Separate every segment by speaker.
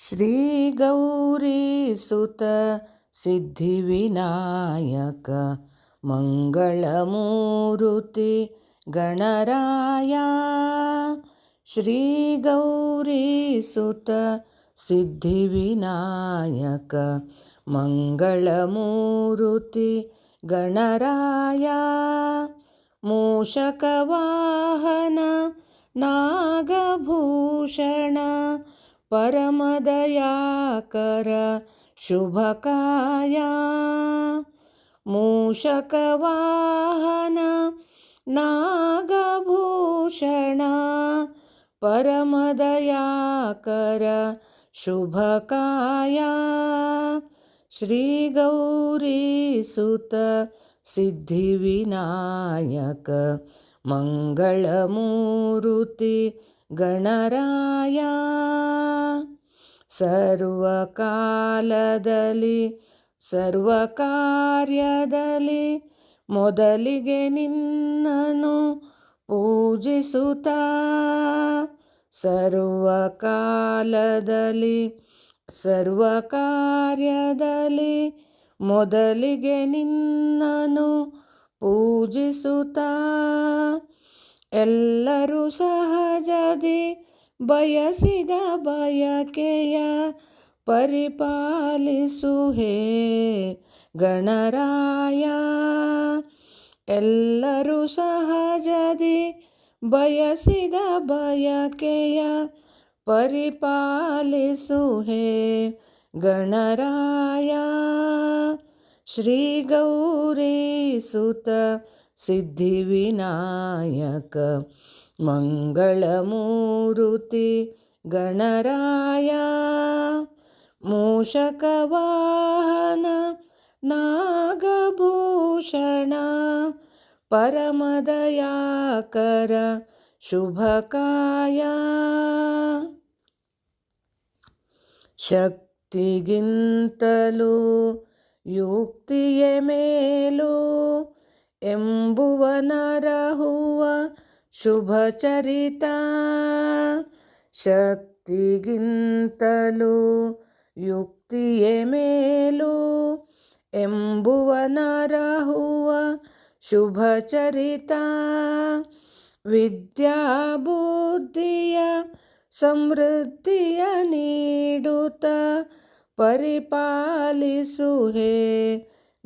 Speaker 1: श्रीगौरीसुत सिद्धिविनायक मङ्गलमूरुति गणराया। श्रीगौरीसुत सिद्धिविनायक मङ्गलमूरुति गणराया। मूषकवाहन नागभूषण परमदयाकर शुभकाया। मूषकवाहन नागभूषण परमदयाकर शुभकाया। श्रीगौरीसुत सिद्धिविनायक मङ्गलमूरुति ಗಣರಾಯ. ಸರ್ವಕಾಲದಲ್ಲಿ ಸರ್ವಕಾರ್ಯದಲ್ಲಿ ಮೊದಲಿಗೆ ನಿನ್ನನು ಪೂಜಿಸುತ್ತ. ಸರ್ವಕಾಲದಲ್ಲಿ ಸರ್ವಕಾರ್ಯದಲ್ಲಿ ಮೊದಲಿಗೆ ನಿನ್ನನು ಪೂಜಿಸುತ್ತಾ. ಎಲ್ಲರೂ ಸಹಜದಿ ಬಯಸಿದ ಬಯಕೆಯ ಪರಿಪಾಲಿಸು ಹೇ ಗಣರಾಯ. ಎಲ್ಲರೂ ಸಹಜದಿ ಬಯಸಿದ ಬಯಕೆಯ ಪರಿಪಾಲಿಸು ಹೇ ಗಣರಾಯ. ಶ್ರೀ ಗೌರಿ ಸುತ सिद्धिविनायक मङ्गलमूरुति गणराया मूषकवाहन नागभूषण परमदयाकर शुभकाया ಶಕ್ತಿಗಿಂತಲೂ ಯುಕ್ತಿಯೇ ಮೇಲು ಎಂಬುವ ನರಹುವ ಶುಭಚರಿತ ಶಕ್ತಿಗಿಂತಲೂ ಯುಕ್ತಿಯೇ ಮೇಲು ಎಂಬುವ ನರಹುವ ಶುಭಚರಿತ ವಿದ್ಯಾಬುದ್ಧಿಯ ಸಮೃದ್ಧಿಯ ನೀಡುತ್ತ ಪರಿಪಾಲಿಸು ಹೇ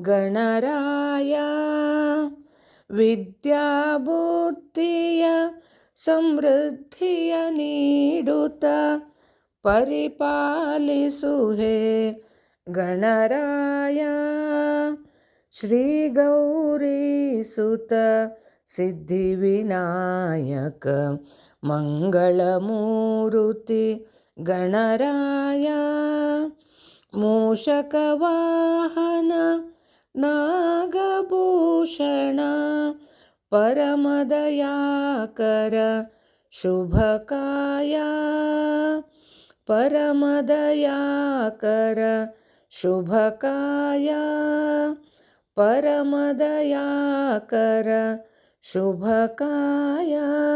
Speaker 1: ಗಣರಾಯ. ವಿದ್ಯಾಬುದ್ಧಿಯ ಸಮೃದ್ಧಿಯ ನೀಡುತ್ತ ಪರಿಪಾಲಿಸುಹೆ ಗಣರಾಯ. ಶ್ರೀ ಗೌರಿಸುತ ಸಿದ್ಧಿವಿನಾಯಕ ಮಂಗಳಮೂರುತಿ ಗಣರಾಯ. ಮೂಷಕವಾಹನ नागभूषण परमदयाकर शुभकाया। परमदयाकर शुभकाया। परमदयाकर शुभकाया